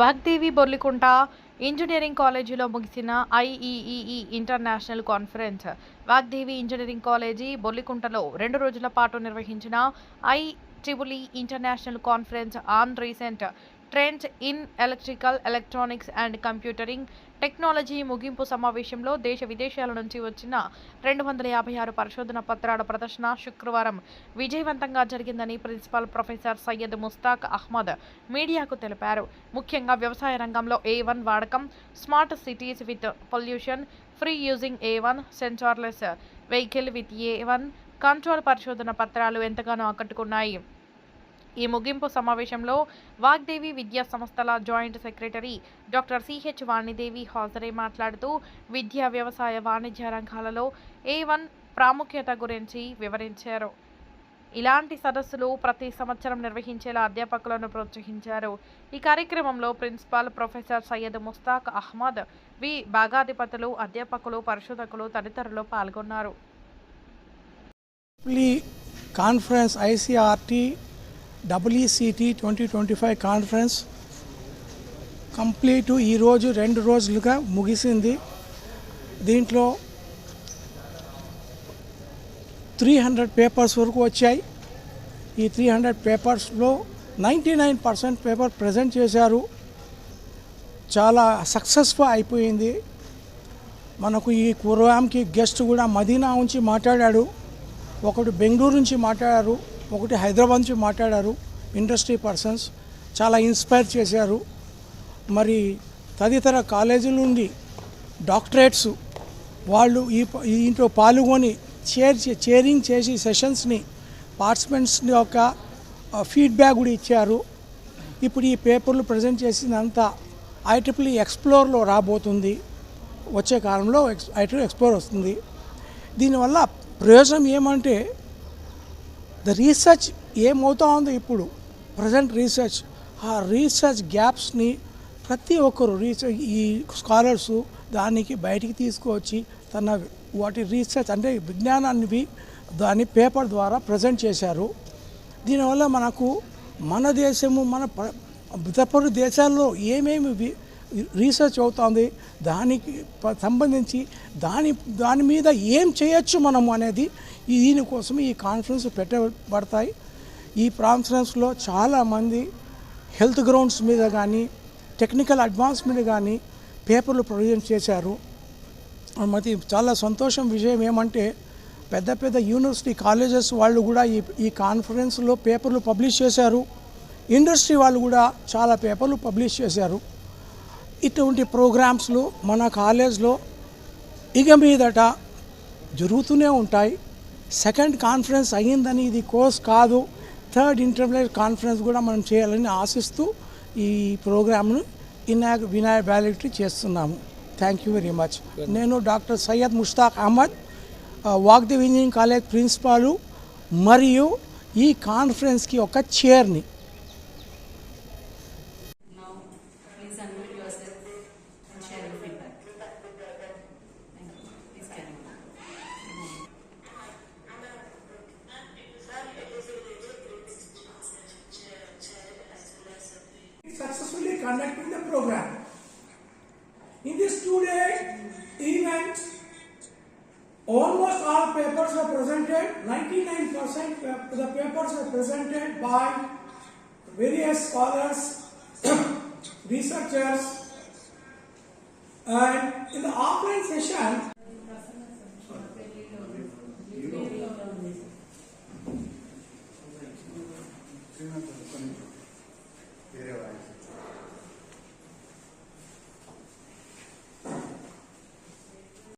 Vagdevi బొర్లికుంట engineering కాలేజీలో ముగిసిన IEEE international conference. Vagdevi engineering college బొల్లికుంటలో రెండు రోజుల పాటు నిర్వహించిన I triple international conference on recent trends in electrical electronics and computing technology ముగింపు సమావేశంలో దేశ విదేశాల నుంచి వచ్చిన రెండు వందల యాభై ఆరు పరిశోధన పత్రాల ప్రదర్శన శుక్రవారం విజయవంతంగా జరిగిందని ప్రిన్సిపల్ ప్రొఫెసర్ సయ్యద్ ముస్తాక్ అహ్మద్ మీడియాకు తెలిపారు. ముఖ్యంగా వ్యవసాయ రంగంలో ఏ వన్ వాడకం smart cities with pollution free using A one sensorless vehicle with A one control పరిశోధన పత్రాలు ఎంతగానో ఆకట్టుకున్నాయి. ఈ ముగింపు సమావేశంలో వాగ్దేవి విద్యా సంస్థల joint secretary doctor CH Vanidevi హాజరై మాట్లాడుతూ విద్యా వ్యవసాయ వాణిజ్య రంగాలలో ఏ వన్ ప్రాముఖ్యత గురించి వివరించారు. ఇలాంటి సదస్సులు ప్రతి సంవత్సరం నిర్వహించేలా అధ్యాపకులను ప్రోత్సహించారు. ఈ కార్యక్రమంలో ప్రిన్సిపాల్ ప్రొఫెసర్ సయ్యద్ ముస్తాక్ అహ్మద్ వి భాగాధిపతులు అధ్యాపకులు పరిశోధకులు తదితరులు పాల్గొన్నారు. Conference ICRT WCT twenty twenty five conference complete ఈరోజు రెండు రోజులుగా ముగిసింది. దీంట్లో త్రీ హండ్రెడ్ పేపర్స్ వరకు వచ్చాయి. ఈ త్రీ హండ్రెడ్ పేపర్స్లో ninety nine percent paper present చేశారు. చాలా సక్సెస్ఫుల్ అయిపోయింది. మనకు ఈ ప్రోగ్రామ్కి గెస్ట్ కూడా మదీనా నుంచి మాట్లాడాడు. ఒకడు బెంగళూరు నుంచి మాట్లాడారు. ఒకటి హైదరాబాద్ నుంచి మాట్లాడారు ఇండస్ట్రీ పర్సన్స్. చాలా ఇన్స్పైర్ చేశారు. మరి తదితర కాలేజీల నుండి డాక్టరేట్స్ వాళ్ళు ఈ ఇంట్లో పాల్గొని చేర్ చేరింగ్ చేసి సెషన్స్ని పార్టిసిపెంట్స్ యొక్క ఫీడ్బ్యాక్ కూడా ఇచ్చారు. ఇప్పుడు ఈ పేపర్లు ప్రజెంట్ చేసిందంతా ఐట్రిపుల్ ఎక్స్ప్లోర్లో రాబోతుంది. వచ్చే కాలంలో ఎక్స్ ఐట్రిపుల్ ఎక్స్ప్లోర్ వస్తుంది. దీనివల్ల ప్రయోజనం ఏమంటే ద రీసెర్చ్ ఏమవుతా ఉందో ఇప్పుడు ప్రజెంట్ రీసెర్చ్ ఆ రీసెర్చ్ గ్యాప్స్ని ప్రతి ఒక్కరు రీసెర్చ్ ఈ స్కాలర్స్ దానికి బయటికి తీసుకువచ్చి తన వాటి రీసెర్చ్ అంటే విజ్ఞానాన్ని దాని పేపర్ ద్వారా ప్రజెంట్ చేశారు. దీనివల్ల మనకు మన దేశము మన ప్ర- ఇతర దేశాల్లో ఏమేమి రీసెర్చ్ అవుతుంది దానికి సంబంధించి దాని దాని మీద ఏం చేయొచ్చు మనము అనేది ఈ దీనికోసం ఈ కాన్ఫరెన్స్ పెట్టబడతాయి. ఈ కాన్ఫరెన్స్లో చాలామంది హెల్త్ గ్రౌండ్స్ మీద కానీ టెక్నికల్ అడ్వాన్స్ మీద కానీ పేపర్లు ప్రొడ్యూస్ చేశారు. మరి చాలా సంతోషం విషయం ఏమంటే పెద్ద పెద్ద యూనివర్సిటీ కాలేజెస్ వాళ్ళు కూడా ఈ ఈ కాన్ఫరెన్స్లో పేపర్లు పబ్లిష్ చేశారు. ఇండస్ట్రీ వాళ్ళు కూడా చాలా పేపర్లు పబ్లిష్ చేశారు. ఇటువంటి ప్రోగ్రామ్స్లు మన కాలేజ్లో ఇక మీదట జరుగుతూనే ఉంటాయి. సెకండ్ కాన్ఫరెన్స్ అయ్యిందని ఇది కోర్స్ కాదు. థర్డ్ ఇంటర్మీడియట్ కాన్ఫరెన్స్ కూడా మనం చేయాలని ఆశిస్తూ ఈ ప్రోగ్రామ్ను ఇనాగ్ వినాయక్ వ్యాలిటీ చేస్తున్నాము. థ్యాంక్ యూ వెరీ మచ్ నేను doctor Syed Mushtaq Ahmed Vagdev engineering college principal మరియు ఈ కాన్ఫరెన్స్కి ఒక చైర్ని Two-day event, almost all papers were presented. 99% of the papers were presented by various scholars, researchers, and in the offline session,